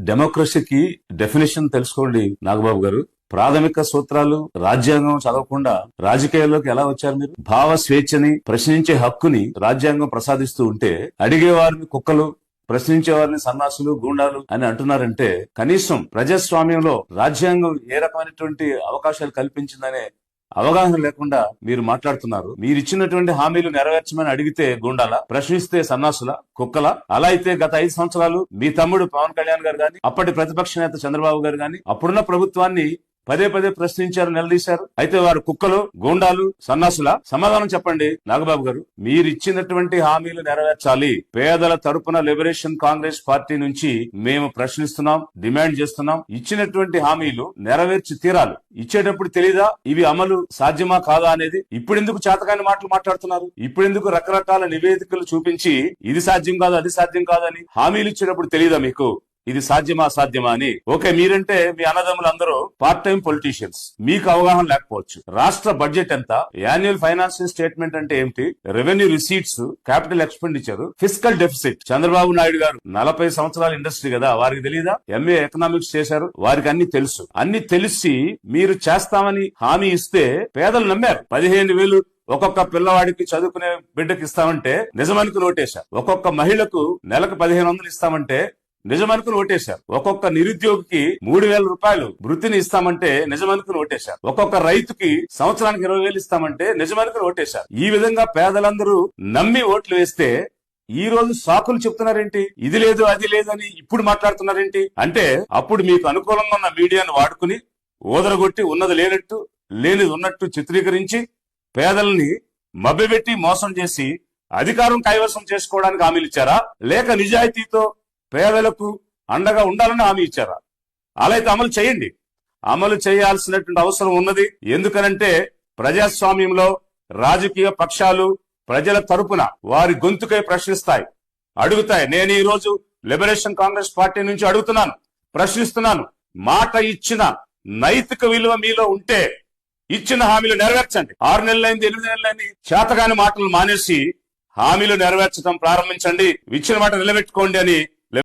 డెమోక్రసీకి definition తెలుసుకోండి నాగబాబు గారు. ప్రాథమిక సూత్రాలు రాజ్యాంగం చదవకుండా రాజకీయాల్లోకి ఎలా వచ్చారు మీరు? భావ స్వేచ్ఛని ప్రశ్నించే హక్కుని రాజ్యాంగం ప్రసాదిస్తూ ఉంటే అడిగే వారిని కుక్కలు ప్రశ్నించే వారిని సన్నాసులు గూండాలు అని అంటున్నారంటే కనీసం ప్రజాస్వామ్యంలో రాజ్యాంగం ఏ రకమైనటువంటి అవకాశాలు కల్పించిందనే అవగాహన లేకుండా మీరు మాట్లాడుతున్నారు. మీరు ఇచ్చినటువంటి హామీలు నెరవేర్చమని అడిగితే గుండాల ప్రశ్నిస్తే సన్నాసుల కుక్కల? అలా అయితే గత ఐదు సంవత్సరాలు మీ తమ్ముడు పవన్ కళ్యాణ్ గారు గాని అప్పటి ప్రతిపక్ష నేత చంద్రబాబు గారు గాని అప్పుడున్న ప్రభుత్వాన్ని పదే పదే ప్రశ్నించారు నిలదీశారు. అయితే వారు కుక్కలు గూండాలు సన్నాసుల? సమాధానం చెప్పండి నాగబాబు గారు. మీరు ఇచ్చినటువంటి హామీలు నెరవేర్చాలి. పేదల తరపున లిబరేషన్ కాంగ్రెస్ పార్టీ నుంచి మేము ప్రశ్నిస్తున్నాం డిమాండ్ చేస్తున్నాం. ఇచ్చినటువంటి హామీలు నెరవేర్చి తీరాలి. ఇచ్చేటప్పుడు తెలీదా? ఇవి అమలు సాధ్యమా కాదా అనేది? ఇప్పుడెందుకు చేతకాని మాటలు మాట్లాడుతున్నారు? ఇప్పుడెందుకు రకరకాల నివేదికలు చూపించి ఇది సాధ్యం కాదు అది సాధ్యం కాదని హామీలు ఇచ్చేటప్పుడు తెలీదా మీకు? ఇది సాధ్యమా సాధ్యమా అని. ఓకే మీరంటే మీ అన్నదమ్ములు అందరూ పార్ట్ టైం పొలిటీషియన్స్ మీకు అవగాహన లేకపోవచ్చు. రాష్ట్ర బడ్జెట్ ఎంత? యాన్యువల్ ఫైనాన్షియల్ స్టేట్మెంట్ అంటే ఏమిటి? Revenue receipts capital expenditure physical deficit Chandrababu Naidu గారు నలభై సంవత్సరాల ఇండస్ట్రీ కదా వారికి తెలియదా ఎంఏ ఎకనామిక్స్ చేశారు వారికి అన్ని తెలుసు. అన్ని తెలిసి మీరు చేస్తామని హామీ ఇస్తే పేదలు నమ్మారు. పదిహేను వేలు ఒక్కొక్క పిల్లవాడికి చదువుకునే బిడ్డకి ఇస్తామంటే నిజమానికి నోటేశారు ఒక్కొక్క మహిళకు నెలకు పదిహేను వందలు ఇస్తామంటే నిజమనుకుని ఓటేశారు. ఒక్కొక్క నిరుద్యోగికి మూడు వేల రూపాయలు వృత్తిని ఇస్తామంటే నిజమనుకుని ఓటేశారు. ఒక్కొక్క రైతుకి సంవత్సరానికి ఇరవై వేలు ఇస్తామంటే నిజమనుకుని ఓటేశారు. ఈ విధంగా పేదలందరూ నమ్మి ఓట్లు వేస్తే ఈ రోజు సాకులు చెప్తున్నారేంటి? ఇది లేదు అది లేదని ఇప్పుడు మాట్లాడుతున్నారేంటి? అంటే అప్పుడు మీకు అనుకూలంగా ఉన్న మీడియాను వాడుకుని ఓదరగొట్టి ఉన్నది లేనట్టు లేనిది ఉన్నట్టు చిత్రీకరించి పేదల్ని మభ్యపెట్టి మోసం చేసి అధికారం కైవసం చేసుకోవడానికి హామీలు ఇచ్చారా? లేక నిజాయితీతో పేదలకు అండగా ఉండాలని హామీ ఇచ్చారా. అలా అయితే అమలు చేయండి. అమలు చేయాల్సినటువంటి అవసరం ఉన్నది. ఎందుకనంటే ప్రజాస్వామ్యంలో రాజకీయ పక్షాలు ప్రజల తరపున వారి గొంతుకై ప్రశ్నిస్తాయి. అడుగుతాయి. నేను ఈ రోజు లిబరేషన్ కాంగ్రెస్ పార్టీ నుంచి అడుగుతున్నాను. ప్రశ్నిస్తున్నాను. మాట ఇచ్చిన నైతిక విలువ మీలో ఉంటే ఇచ్చిన హామీలు నెరవేర్చండి. ఆరు నెలలైంది ఎనిమిది నెలలైంది చేతగాని మాటలు మానేసి హామీలు నెరవేర్చడం ప్రారంభించండి. ఇచ్చిన మాట నిలబెట్టుకోండి అని